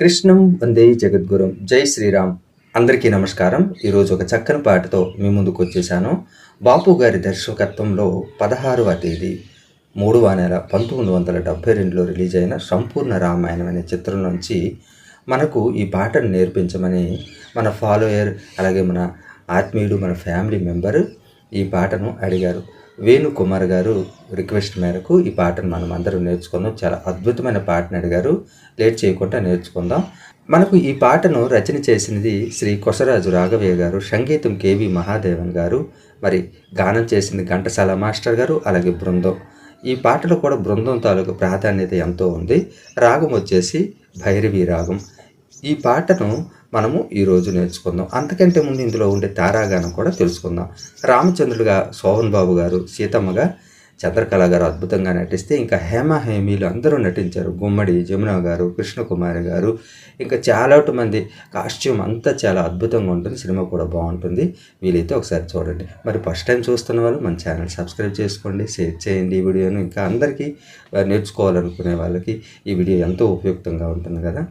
కృష్ణం వందే జగద్గురం. జై శ్రీరామ్. అందరికీ నమస్కారం. ఈరోజు ఒక చక్కని పాటతో మీ ముందుకు వచ్చేసాను. బాపు గారి దర్శకత్వంలో పదహారవ తేదీ మూడవ నెల పంతొమ్మిది వందల డెబ్భై రెండులో రిలీజ్ అయిన సంపూర్ణ రామాయణం అనే చిత్రం నుంచి మనకు ఈ పాటను నేర్పించమని మన ఫాలోయర్ అలాగే మన ఆత్మీయుడు మన ఫ్యామిలీ మెంబరు ఈ పాటను అడిగారు. వేణు కుమార్ గారు రిక్వెస్ట్ మేరకు ఈ పాటను మనం అందరం నేర్చుకుందాం. చాలా అద్భుతమైన పాటను అడిగారు. లేట్ చేయకుండా నేర్చుకుందాం. మనకు ఈ పాటను రచన చేసినది శ్రీ కొసరాజు రాఘవయ్య గారు సంగీతం కేవి మహాదేవన్ గారు మరి గానం చేసింది ఘంటసాల మాస్టర్ గారు అలాగే బృందం. ఈ పాటలో కూడా బృందం తాలూకు ప్రాధాన్యత ఎంతో ఉంది. రాగం వచ్చేసి భైరవి రాగం. ఈ పాటను మనము ఈరోజు నేర్చుకుందాం. అంతకంటే ముందు ఇందులో ఉండే తారాగానం కూడా తెలుసుకుందాం. రామచంద్రుడుగా సోహన్ బాబు గారు సీతమ్మగా చంద్రకళ గారు అద్భుతంగా నటిస్తే ఇంకా హేమ హేమీలు అందరూ నటించారు. గుమ్మడి జమున గారు కృష్ణకుమారి గారు ఇంకా చాలా మంది కాస్ట్యూమ్ అంతా చాలా అద్భుతంగా ఉంటుంది. సినిమా కూడా బాగుంటుంది. వీలైతే ఒకసారి చూడండి. మరి ఫస్ట్ టైం చూస్తున్న వాళ్ళు మన ఛానల్ సబ్స్క్రైబ్ చేసుకోండి షేర్ చేయండి ఈ వీడియోను. ఇంకా అందరికీ నేర్చుకోవాలనుకునే వాళ్ళకి ఈ వీడియో ఎంతో ఉపయుక్తంగా ఉంటుంది కదా.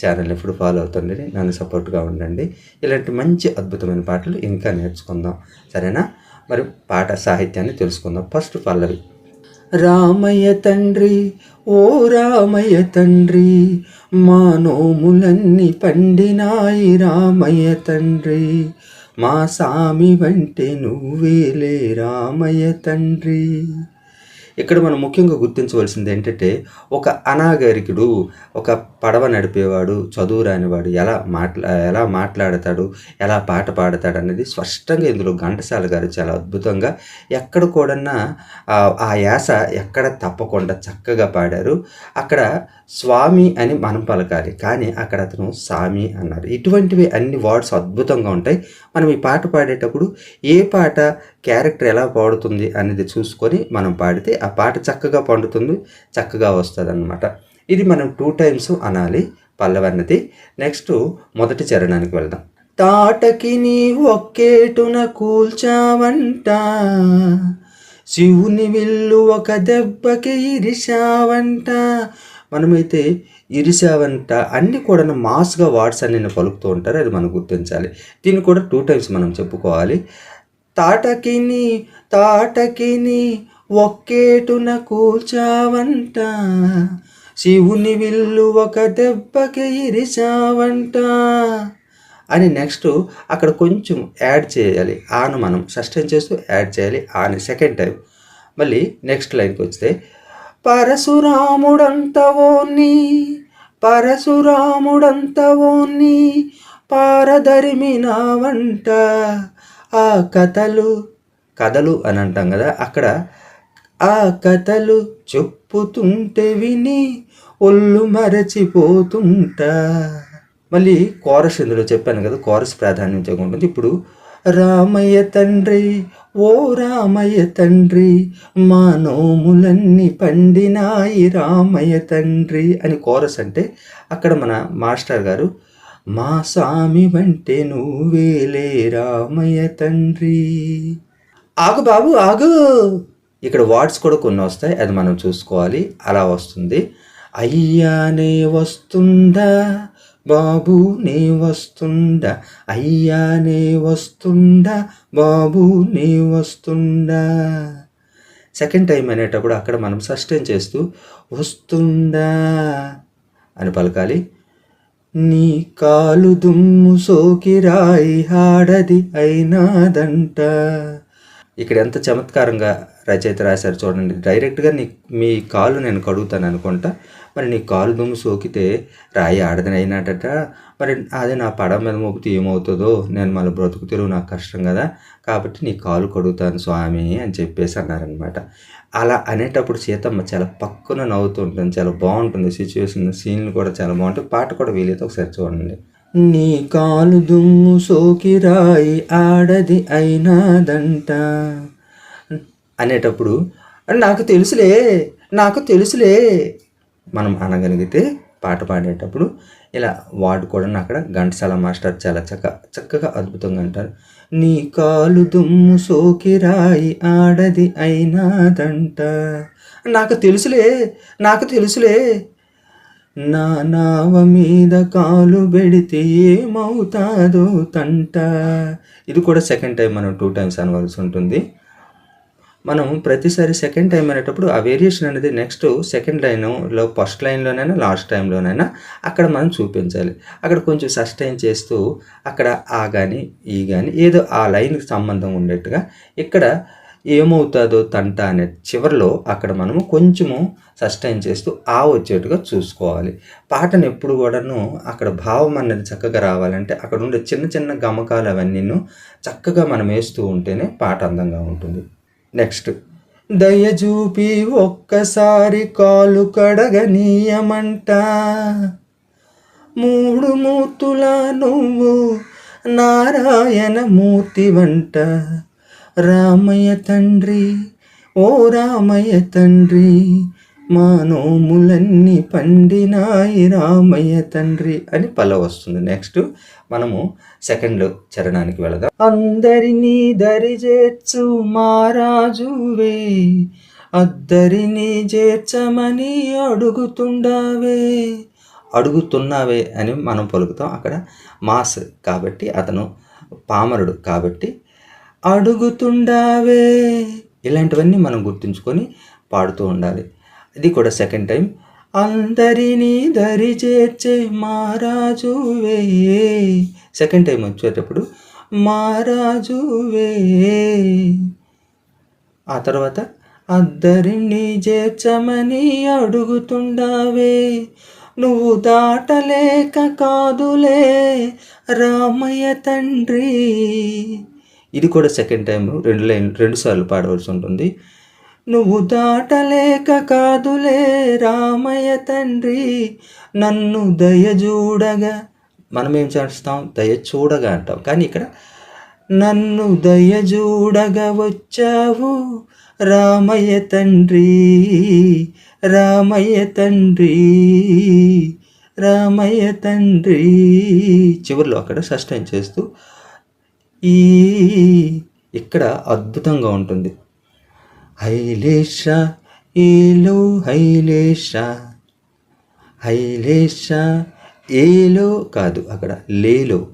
ఛానల్ ఎప్పుడు ఫాలో అవుతుండండి నన్ను సపోర్ట్గా ఉండండి. ఇలాంటి మంచి అద్భుతమైన పాటలు ఇంకా నేర్చుకుందాం. సరేనా? మరి పాట సాహిత్యాన్ని తెలుసుకుందాం. ఫస్ట్ పల్లవి. రామయ్య తండ్రి ఓ రామయ్య తండ్రి మా నోములన్నీ పండినాయి రామయ్య తండ్రి. మా సామి వంటే నువ్వేలే రామయ్య తండ్రి. ఇక్కడ మనం ముఖ్యంగా గుర్తించవలసింది ఏంటంటే ఒక అనాగరికుడు ఒక పడవ నడిపేవాడు చదువు రానివాడు ఎలా మాట్లా ఎలా మాట్లాడతాడు ఎలా పాట పాడతాడు అనేది స్పష్టంగా ఇందులో ఘంటసాల గారు చాలా అద్భుతంగా ఎక్కడ కూడన్నా ఆ, యాస ఎక్కడ తప్పకుండా చక్కగా పాడారు. అక్కడ స్వామి అని మనం పలకాలి కానీ అక్కడ అతను సామి అన్నారు. ఇటువంటివి అన్ని వర్డ్స్ అద్భుతంగా ఉంటాయి. మనం ఈ పాట పాడేటప్పుడు ఏ పాట క్యారెక్టర్ ఎలా పాడుతుంది అనేది చూసుకొని మనం పాడితే ఆ పాట చక్కగా పండుతుంది చక్కగా వస్తుంది అన్నమాట ఇది మనం టూ టైమ్స్ అనాలి పల్లవన్నది నెక్స్ట్ మొదటి చరణానికి వెళ్దాం. తాటకి నీ ఒక్కేటున కూల్చావంట శివుని విల్లు ఒక దెబ్బకి ఇరిశావంట. మనమైతే ఇరిశావంట అన్నీ కూడా మాస్గా వాట్స్ అని నేను పలుకుతూ ఉంటారు అది మనం గుర్తించాలి. దీన్ని కూడా టూ టైమ్స్ మనం చెప్పుకోవాలి. తాటకిని తాటకిని ఒక్కేటున కూర్చావంట శివుని విల్లు ఒక దెబ్బకి ఇరిచావంట. అని నెక్స్ట్ అక్కడ కొంచెం యాడ్ చేయాలి. ఆను మనం సస్టైన్ చేస్తూ యాడ్ చేయాలి. ఆని సెకండ్ టైం. మళ్ళీ నెక్స్ట్ లైన్కి వస్తే పరశురాముడంతవోని పరశురాముడంతవోని పారదరిమినావంట ఆ కథలు కథలు అని అంటాం కదా అక్కడ ఆ కథలు చెప్పుతుంటే విని ఒళ్ళు మరచిపోతుంటా. మళ్ళీ కోరస్ ఇందులో చెప్పాను కదా కోరస్ ప్రాధాన్యతగా ఉంటుంది. ఇప్పుడు రామయ్య తండ్రి ఓ రామయ్య తండ్రి మా నోములన్నీ పండినాయి రామయ్య తండ్రి అని కోరస్ అంటే అక్కడ మన మాస్టర్ గారు మా స్వామి వంటే నువ్వేలే రామయ్య తండ్రి. ఆగు బాబు ఆగు! ఇక్కడ వర్డ్స్ కూడా కొన్ని వస్తాయి అది మనం చూసుకోవాలి. అలా వస్తుంది. అయ్యానే వస్తుందా బాబు నే వస్తుండా. అయ్యానే వస్తుండా బాబు నే వస్తుండా. సెకండ్ టైం అనేటప్పుడు అక్కడ మనం సస్టైన్ చేస్తూ వస్తుండా అని పలకాలి. నీ కాలు దుమ్ము సోకి రాయి అయినాదంట. ఇక్కడ ఎంత చమత్కారంగా రచయిత రాశారు చూడండి. డైరెక్ట్గా నీ మీ కాలు నేను కడుగుతాను అనుకుంటా. మరి నీ కాలు దుమ్ము సోకితే రాయి ఆడదని అయినట్టట మరి అదే నా పడ మీద మోపితే ఏమవుతుందో? నేను మళ్ళీ బ్రతుకు తెరువు నాకు కష్టం కదా. కాబట్టి నీ కాలు కడుగుతాను స్వామి అని చెప్పేసి అన్నారనమాట అలా అనేటప్పుడు సీతమ్మ చాలా పక్కన నవ్వుతుంటుంది చాలా బాగుంటుంది. సిచ్యువేషన్ సీన్లు కూడా చాలా బాగుంటాయి. పాట కూడా వీలైతే ఒకసారి చూడండి. నీ కాలు దుమ్ము సోకి రాయి ఆడది అయినాదంట. అనేటప్పుడు నాకు తెలుసులే నాకు తెలుసులే. మనం అనగలిగితే పాట పాడేటప్పుడు ఇలా వాడుకోవడం అక్కడ ఘంటసాల మాస్టర్ చాలా చక్క చక్కగా అద్భుతంగా అంటారు. నీ కాలు దుమ్ము సోకి రాయి ఆడది అయినాదంట. నాకు తెలుసులే నాకు తెలుసులే నా నావ మీద కాలు పెడితే ఏమవుతాదో తంట. ఇది కూడా సెకండ్ టైం మనం టూ టైమ్స్ అనవలసి ఉంటుంది. మనం ప్రతిసారి సెకండ్ టైం అనేటప్పుడు ఆ వేరియేషన్ అనేది నెక్స్ట్ సెకండ్ లైన్లో ఫస్ట్ లైన్లోనైనా లాస్ట్ టైంలోనైనా అక్కడ మనం చూపించాలి. అక్కడ కొంచెం సస్టైన్ చేస్తూ అక్కడ ఆ కానీ ఈ కానీ ఏదో ఆ లైన్కి సంబంధం ఉండేట్టుగా ఇక్కడ ఏమవుతుందో తంట అనే చివరిలో అక్కడ మనము కొంచెము సస్టైన్ చేస్తూ ఆ వచ్చేట్టుగా చూసుకోవాలి. పాటను ఎప్పుడు కూడాను అక్కడ భావం అనేది చక్కగా రావాలంటే అక్కడ ఉండే చిన్న చిన్న గమకాలు అవన్నీ చక్కగా మనం వేస్తూ ఉంటేనే పాట అందంగా ఉంటుంది. నెక్స్ట్ దయచూపి ఒక్కసారి కాలు కడగనీయమంట. మూడు మూర్తుల నువ్వు నారాయణ మూర్తి వంట. రామయ్య తండ్రి ఓ రామయ్య తండ్రి మా నోములన్నీ పండినాయి రామయ్య తండ్రి అని పల్ల వస్తుంది. నెక్స్ట్ మనము సెకండ్ చరణానికి వెళదాం. అందరినీ దరి చేర్చు మారాజువే అద్దరిని చేర్చమని అడుగుతుండావే. అడుగుతున్నావే అని మనం పలుకుతాం. అక్కడ మాస్ కాబట్టి అతను పామరుడు కాబట్టి అడుగుతుండావే. ఇలాంటివన్నీ మనం గుర్తుంచుకొని పాడుతూ ఉండాలి. ఇది కూడా సెకండ్ టైం అందరినీ దరి చేర్చే మారాజువే సెకండ్ టైం వచ్చేటప్పుడు మారాజువే ఆ తర్వాత అద్దరిని చేర్చమని అడుగుతుండావే. నువ్వు దాటలేక కాదులే రామయ్య తండ్రి. ఇది కూడా సెకండ్ టైం రెండు లైన్ రెండు సార్లు పాడవలసి ఉంటుంది. నువ్వు దాటలేక కాదులే రామయ్య తండ్రి నన్ను దయ చూడగా మనం ఏం చేస్తాం? దయ చూడగా అంటాం. కానీ ఇక్కడ నన్ను దయ చూడగా వచ్చావు రామయ్య తండ్రి రామయ్య తండ్రి రామయ్య తండ్రి చివరిలో అక్కడ సస్టైన్ చేస్తూ ఈ ఇక్కడ అద్భుతంగా ఉంటుంది. హైలేష ఏలో హైలేష. హైలేష ఏలో కాదు అక్కడ లేలో.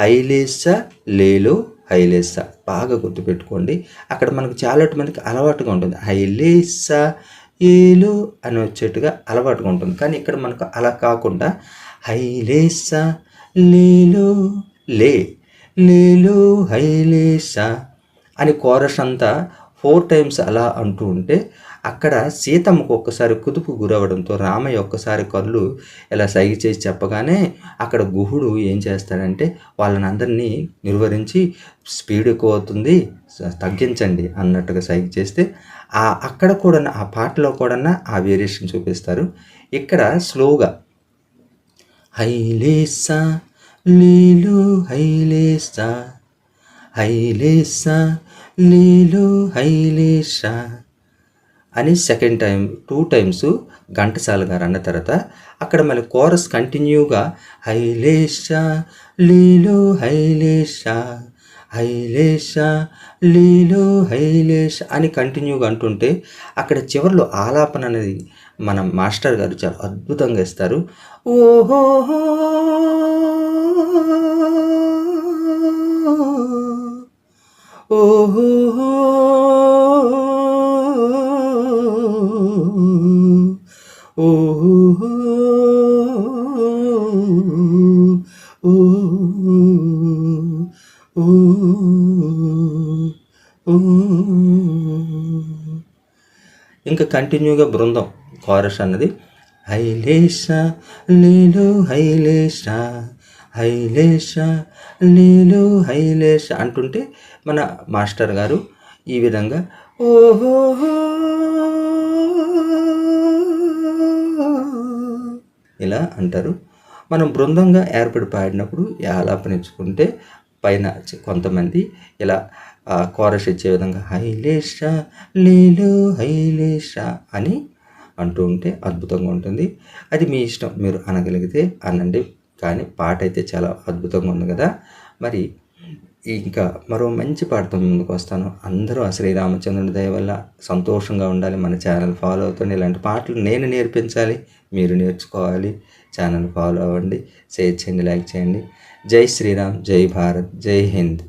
హైలేస లేలో హైలేస బాగా గుర్తుపెట్టుకోండి. అక్కడ మనకు చాలా మందికి అలవాటుగా ఉంటుంది. హైలేస ఏలు అని వచ్చేట్టుగా అలవాటుగా ఉంటుంది. కానీ ఇక్కడ మనకు అలా కాకుండా హైలేస లేలో లే లేలో హైలేసా అని కోరస్ అంతా ఫోర్ టైమ్స్ అలా అంటూ ఉంటే అక్కడ సీతమ్మకు ఒక్కసారి కుదుపు గురవడంతో రామయ్య ఒక్కసారి కళ్ళు ఇలా సైగ చేసి చెప్పగానే అక్కడ గుహుడు ఏం చేస్తాడంటే వాళ్ళని అందరినీ నిర్వహించి స్పీడ్ ఎక్కువ అవుతుంది తగ్గించండి అన్నట్టుగా సైగ చేస్తే ఆ అక్కడ కూడా ఆ పాటలో కూడా ఆ వేరియేషన్ చూపిస్తారు. ఇక్కడ స్లోగా హైలేసా లీలు హైలేసా హైలేసా లీలు హైలేషా అని second time two times Ghantasala garu అన్న తర్వాత అక్కడ మళ్ళీ కోరస్ కంటిన్యూగా హైలేష లీలో హైలేష హైలేష లీలో హైలేష అని కంటిన్యూగా అంటుంటే అక్కడ చివరిలో ఆలాపన అనేది మన మాస్టర్ గారు చాలా అద్భుతంగా ఇస్తారు. ఓహో ఓహో ఓహో ఇంకా కంటిన్యూగా బృందం కోరస్ అన్నది హైలేష లీలో హైలేష హైలేష లీలో హైలేష అంటుంటే మన మాస్టర్ గారు ఈ విధంగా ఓహో ఇలా అంటారు. మనం బృందంగా ఏర్పడి పాడినప్పుడు ఈ ఆలాపనించుకుంటే పైన కొంతమంది ఇలా కోరస్ ఇచ్చే విధంగా హైలేష లీలు హైలేష అని అంటూ ఉంటే అద్భుతంగా ఉంటుంది. అది మీ ఇష్టం మీరు అనగలిగితే అనండి. కానీ పాట అయితే చాలా అద్భుతంగా ఉంది కదా. మరి ఇంకా మరో మంచి పాటతో ముందుకు వస్తాను. అందరూ ఆ శ్రీరామచంద్రుని దయ వల్ల సంతోషంగా ఉండాలి. మన ఛానల్ ఫాలో అవుతుంది. ఇలాంటి పాటలు నేను నేర్పించాలి. మీరు నేర్చుకోవాలి. ఛానల్ ఫాలో అవ్వండి. షేర్ చేయండి. లైక్ చేయండి. జై శ్రీరామ్. జై భారత్. జై హింద్.